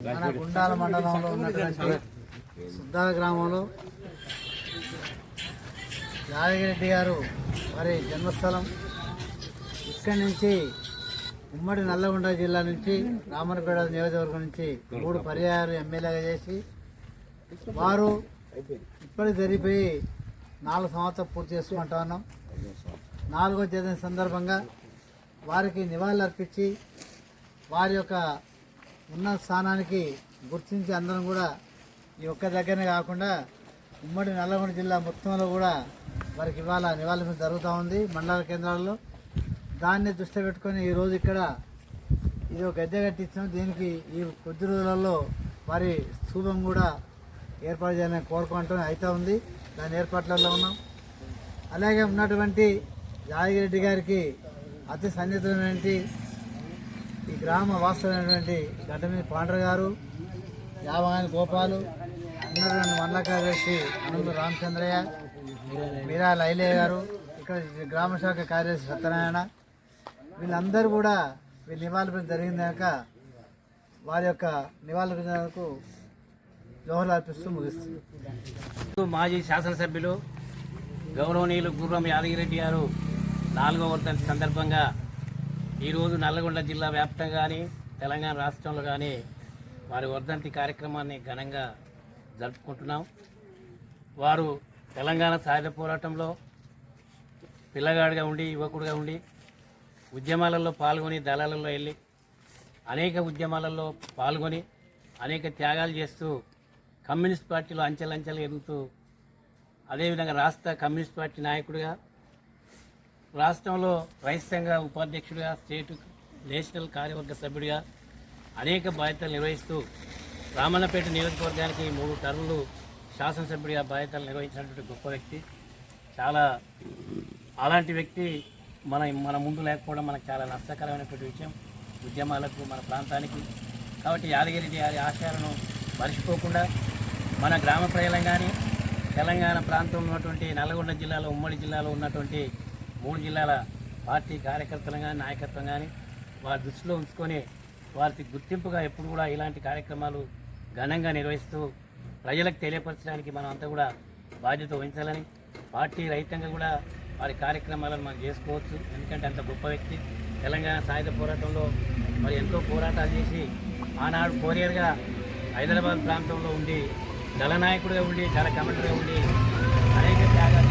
మన గుండాల మండలంలో ఉన్నటువంటి సుద్దాల గ్రామంలో యాదగిరెడ్డి గారు వారి జన్మస్థలం ఇక్కడి నుంచి ఉమ్మడి నల్లగొండ జిల్లా నుంచి రామనపేట నియోజకవర్గం నుంచి మూడు పర్యాయాలు ఎమ్మెల్యేగా చేసి వారు ఇప్పటికి జరిగిపోయి నాలుగు సంవత్సరాలు పూర్తి చేసుకుంటా ఉన్నాం. నాలుగో జరిగిన సందర్భంగా వారికి నివాళులు అర్పించి వారి యొక్క ఉన్న స్థానానికి గుర్తించి అందరం కూడా ఈ ఒక్క దగ్గరనే కాకుండా ఉమ్మడి నల్లగొండ జిల్లా మొత్తంలో కూడా వారికి ఇవాళ నివాళులు జరుగుతూ ఉంది మండల కేంద్రాల్లో. దాన్ని దృష్టి పెట్టుకొని ఈరోజు ఇక్కడ ఇది ఒక గద్దె కట్టించాం. దీనికి ఈ కొద్ది రోజులలో వారి స్థూపం కూడా ఏర్పాటు చేయాలని కోరుకుంటూ అయితే ఉంది. దాని ఏర్పాట్లలో ఉన్నాం. అలాగే ఉన్నటువంటి యాదగిరెడ్డి గారికి అతి సన్నిహితమైనటువంటి ఈ గ్రామ వాస్తవమైనటువంటి గడ్డమీది పాండ్ర గారు యావగాని గోపాలు ఉన్నటువంటి మండల కార్యదర్శి అనంత రామచంద్రయ్య మీరా లైలయ్య గారు ఇక్కడ గ్రామ శాఖ కార్యదర్శి సత్యనారాయణ వీళ్ళందరూ కూడా వీళ్ళు నివాళులు జరిగిందాక వారి యొక్క నివాళులకు జోహర్లు అర్పిస్తూ ముగిస్తుంది. మాజీ శాసనసభ్యులు గౌరవనీయులు గుర్రం యాదగిరెడ్డి గారు నాలుగో వర్ధంతి సందర్భంగా ఈరోజు నల్లగొండ జిల్లా వ్యాప్తంగా కానీ తెలంగాణ రాష్ట్రంలో కానీ వారి వర్ధంతి కార్యక్రమాన్ని ఘనంగా జరుపుకుంటున్నాం. వారు తెలంగాణ సాయుధ పోరాటంలో పిల్లగాడిగా ఉండి యువకుడిగా ఉండి ఉద్యమాలలో పాల్గొని దళాలలో వెళ్ళి అనేక ఉద్యమాలలో పాల్గొని అనేక త్యాగాలు చేస్తూ కమ్యూనిస్ట్ పార్టీలో అంచెలంచెలు ఎదుగుతూ అదేవిధంగా రాష్ట్ర కమ్యూనిస్ట్ పార్టీ నాయకుడిగా రాష్ట్రంలో రైతు సంఘ ఉపాధ్యక్షుడిగా స్టేట్ నేషనల్ కార్యవర్గ సభ్యుడిగా అనేక బాధ్యతలు నిర్వహిస్తూ రామన్నపేట నియోజకవర్గానికి మూడు టర్ములు శాసనసభ్యుడిగా బాధ్యతలు నిర్వహించినటువంటి గొప్ప వ్యక్తి. చాలా అలాంటి వ్యక్తి మన మన ముందు లేకపోవడం మనకు చాలా నష్టకరమైనటువంటి విషయం. ఉద్యమాలకు మన ప్రాంతానికి. కాబట్టి యాదగిరి గారి ఆశయాలను మరచిపోకుండా మన గ్రామ ప్రజలం కానీ తెలంగాణ ప్రాంతంలో ఉన్నటువంటి నల్గొండ జిల్లాలో ఉమ్మడి జిల్లాలో ఉన్నటువంటి మూడు జిల్లాల పార్టీ కార్యకర్తలు కానీ నాయకత్వం కానీ వారి దృష్టిలో ఉంచుకొని వారికి గుర్తింపుగా ఎప్పుడు కూడా ఇలాంటి కార్యక్రమాలు ఘనంగా నిర్వహిస్తూ ప్రజలకు తెలియపరచడానికి మనం అంతా కూడా బాధ్యత వహించాలని పార్టీ రహితంగా కూడా వారి కార్యక్రమాలను మనం చేసుకోవచ్చు. ఎందుకంటే అంత గొప్ప వ్యక్తి. తెలంగాణ సాయుధ పోరాటంలో మరి ఎంతో పోరాటాలు చేసి ఆనాడు కోరియర్గా హైదరాబాద్ ప్రాంతంలో ఉండి దళ నాయకుడిగా ఉండి దళ కమాండర్గా ఉండి అనేక త్యాగాలు